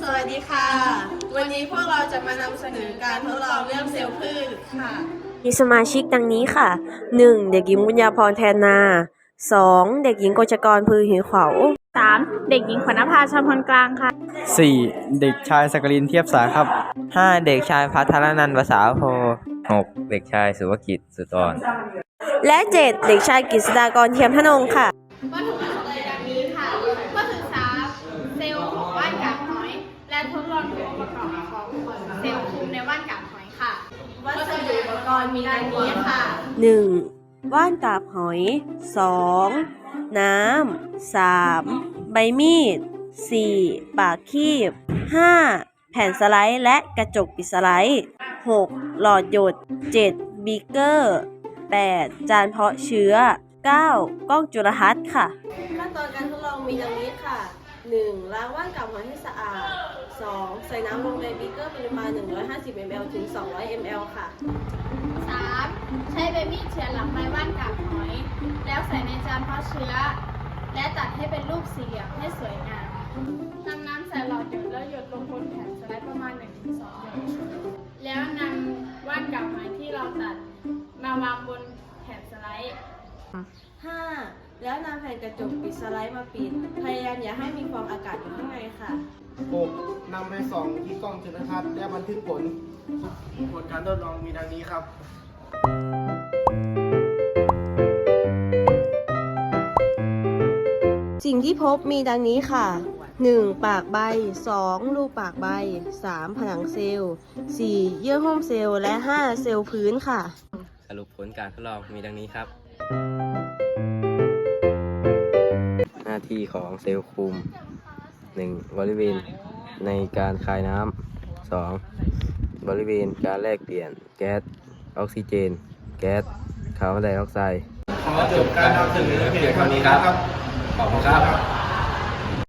สวัสดีค่ะ วันนี้พวกเราจะมานำเสนอการทดลองเรื่องเซลล์พืชค่ะ มีสมาชิกดังนี้ค่ะ 1. เด็กหญิงบุญญาพรแทนนา 2. เด็กหญิงกฎชกรพือหิวเขา 3. เด็กหญิงขวัญนภาชำพลกลางค่ะ 4. เด็กชายสักกลินเทียบสาครับ 5. เด็กชายพัทรนันท์ภาษาโพ 6. เด็กชายสุภกิจสุตร และ 7. เด็กชายกฤษดากรเทียมทนงค่ะ วัตถุประสงค์ในการนี้ค่ะเพื่อศึกษาเซลล์ของว่านกาบหอย และทดลองดูองค์ประกอบของเซลล์คุมในว่านกาบหอยค่ะ วัสดุอุปกรณ์มีดังนี้ค่ะ 1. ว่านกาบหอย 2. น้ำ 3. ใบมีด 4. ปากคีบ 5. แผ่นสไลด์และกระจกปิดสไลด์ 6. หลอดหยด 7. บีเกอร์ 8. จานเพาะเชื้อ 9. กล้องจุลทรรศน์ค่ะ ขั้นตอนการทดลองมีดังนี้ค่ะ 1. ล้างว่านกับหอยให้สะอาด 2. ใส่น้ำลงในบีเกอร์ปริมาณ 150 ml ถึง 200 ml ค่ะ 3. ใช้ใบมีดเฉือนหลังไม้ว่านกาบหอย แล้วใส่ในจานเพาะเชื้อ และตัดให้เป็นรูปสี่เหลี่ยมให้สวยงามนำน้ำใส่หลอดหยดแล้วหยดลงบนแผ่นสไลด์ประมาณ 1-2หยดแล้วนำว่านกาบหอยที่เราตัดมาวางบนแผ่นสไลด์ 5. แล้วนำแผ่นกระจกปิดสไลด์มาปิด พยายามอย่าให้มีฟองอากาศอยู่ข้างในค่ะ 6. นำไปส่องที่กล้องจุลทรรศน์และบันทึกผล ผลการทดลองมีดังนี้ครับ สิ่งที่พบมีดังนี้ค่ะ 1. ปากใบ 2. รูปากใบ 3. ผนังเซลล์ 4. เยื่อหุ้มเซลล์และ 5. เซลล์พื้นค่ะ สรุปผลการทดลองมีดังนี้ครับหน้าที่ของเซลล์คุม 1. บริเวณในการคายน้ำ 2. บริเวณการแลกเปลี่ยนแก๊สออกซิเจน แก๊สคาร์บอนไดออกไซด์ขอจบการนำเสนอเพียงเท่านี้ครับ ขอบคุณครับ